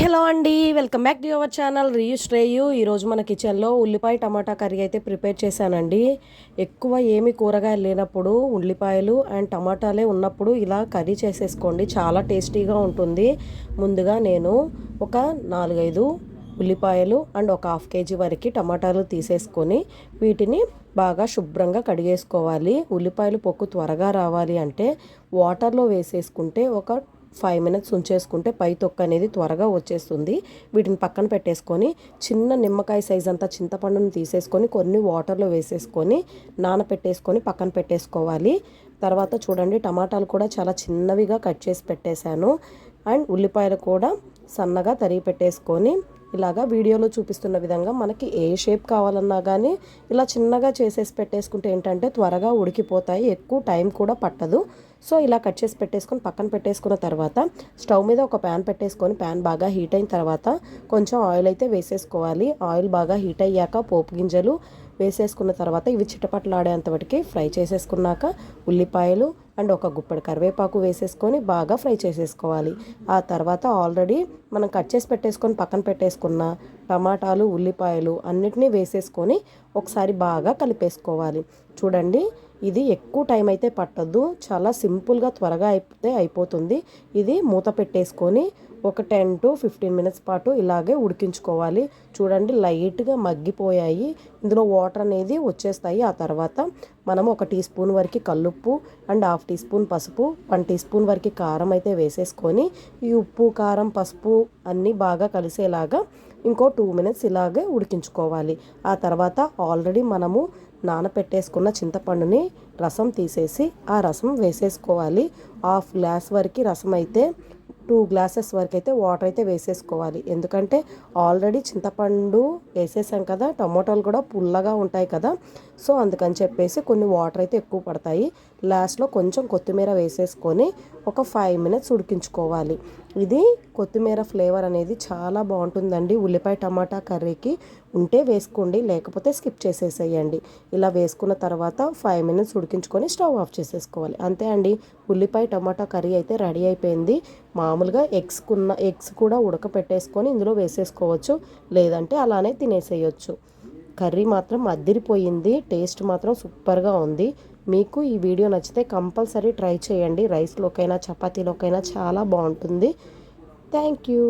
Hello అండి. Welcome back to your channel రియూ Shreyu ఈరోజు మన కిచెన్లో ఉల్లిపాయ టమాటా కర్రీ అయితే ప్రిపేర్ చేశానండి. ఎక్కువ ఏమి కూరగాయలు లేనప్పుడు ఉల్లిపాయలు అండ్ టమాటాలే ఉన్నప్పుడు ఇలా కర్రీ చేసేసుకోండి. చాలా టేస్టీగా ఉంటుంది. ముందుగా నేను ఒక నాలుగైదు ఉల్లిపాయలు అండ్ ఒక హాఫ్ కేజీ వరకు టమాటాలు తీసేసుకొని వీటిని బాగా శుభ్రంగా కడిగేసుకోవాలి. ఉల్లిపాయలు పొక్కు త్వరగా రావాలి అంటే వాటర్లో వేసేసుకుంటే ఒక ఫైవ్ మినిట్స్ ఉంచేసుకుంటే పై తొక్క అనేది త్వరగా వచ్చేస్తుంది. వీటిని పక్కన పెట్టేసుకొని చిన్న నిమ్మకాయ సైజ్ అంతా చింతపండును తీసేసుకొని కొన్ని వాటర్లో వేసేసుకొని నానపెట్టేసుకొని పక్కన పెట్టేసుకోవాలి. తర్వాత చూడండి టమాటాలు కూడా చాలా చిన్నవిగా కట్ చేసి పెట్టేశాను. అండ్ ఉల్లిపాయలు కూడా సన్నగా తరిగి పెట్టేసుకొని ఇలాగా వీడియోలో చూపిస్తున్న విధంగా మనకి ఏ షేప్ కావాలన్నా కానీ ఇలా చిన్నగా చేసేసి పెట్టేసుకుంటే ఏంటంటే త్వరగా ఉడికిపోతాయి. ఎక్కువ టైం కూడా పట్టదు. సో ఇలా కట్ చేసి పెట్టేసుకొని పక్కన పెట్టేసుకున్న తర్వాత స్టవ్ మీద ఒక ప్యాన్ పెట్టేసుకొని ప్యాన్ బాగా హీట్ అయిన తర్వాత కొంచెం ఆయిల్ అయితే వేసేసుకోవాలి. ఆయిల్ బాగా హీట్ అయ్యాక పోపు గింజలు వేసేసుకున్న తర్వాత ఇవి చిటపట్లాడేంతవరకు ఫ్రై చేసేసుకున్నాక ఉల్లిపాయలు అండ్ ఒక గుప్పెడు కరివేపాకు వేసేసుకొని బాగా ఫ్రై చేసేసుకోవాలి. ఆ తర్వాత ఆల్రెడీ మనం కట్ చేసి పెట్టేసుకొని పక్కన పెట్టేసుకున్న టమాటాలు ఉల్లిపాయలు అన్నిటినీ వేసేసుకొని ఒకసారి బాగా కలిపేసుకోవాలి. చూడండి ఇది ఎక్కువ టైం అయితే పట్టద్దు చాలా సింపుల్గా త్వరగా అయితే అయిపోతుంది. ఇది మూత పెట్టేసుకొని ఒక టెన్ టు ఫిఫ్టీన్ మినిట్స్ పాటు ఇలాగే ఉడికించుకోవాలి. చూడండి లైట్గా మగ్గిపోయాయి. ఇందులో వాటర్ అనేది వచ్చేస్తాయి. ఆ తర్వాత మనం ఒక టీ స్పూన్ వరకు కల్లుప్పు అండ్ హాఫ్ టీ స్పూన్ పసుపు వన్ టీ స్పూన్ వరకు కారం అయితే వేసేసుకొని ఈ ఉప్పు కారం పసుపు అన్నీ బాగా కలిసేలాగా ఇంకో టూ మినిట్స్ ఇలాగే ఉడికించుకోవాలి. ఆ తర్వాత ఆల్రెడీ మనము నానపెట్టేసుకున్న చింతపండుని రసం తీసేసి ఆ రసం వేసేసుకోవాలి. హాఫ్ గ్లాస్ వరకు రసం అయితే టూ గ్లాసెస్ వరకు అయితే వాటర్ అయితే వేసేసుకోవాలి. ఎందుకంటే ఆల్రెడీ చింతపండు వేసేసాం కదా టమోటాలు కూడా పుల్లగా ఉంటాయి కదా. సో అందుకని చెప్పేసి కొన్ని వాటర్ అయితే ఎక్కువ పడతాయి. లాస్ట్లో కొంచెం కొత్తిమీర వేసేసుకొని ఒక ఫైవ్ మినిట్స్ ఉడికించుకోవాలి. ఇది కొత్తిమీర ఫ్లేవర్ అనేది చాలా బాగుంటుందండి. ఉల్లిపాయ టమాటా కర్రీకి ఉంటే వేసుకోండి లేకపోతే స్కిప్ చేసేసేయండి. ఇలా వేసుకున్న తర్వాత ఫైవ్ మినిట్స్ ఉడికించుకొని స్టవ్ ఆఫ్ చేసేసుకోవాలి. అంతే అండి. ఉల్లిపాయ టమాటా కర్రీ అయితే రెడీ అయిపోయింది. మామూలుగా ఎగ్స్ కున్న ఎగ్స్ కూడా ఉడకపెట్టేసుకొని ఇందులో వేసేసుకోవచ్చు. లేదంటే అలానే తినేసేయచ్చు. కర్రీ మాత్రం అద్దిరిపోయింది. టేస్ట్ మాత్రం సూపర్గా ఉంది. మీకు ఈ వీడియో నచ్చితే కంపల్సరీ ట్రై చేయండి. రైస్లోకైనా చపాతీలోకైనా చాలా బాగుంటుంది. Thank you.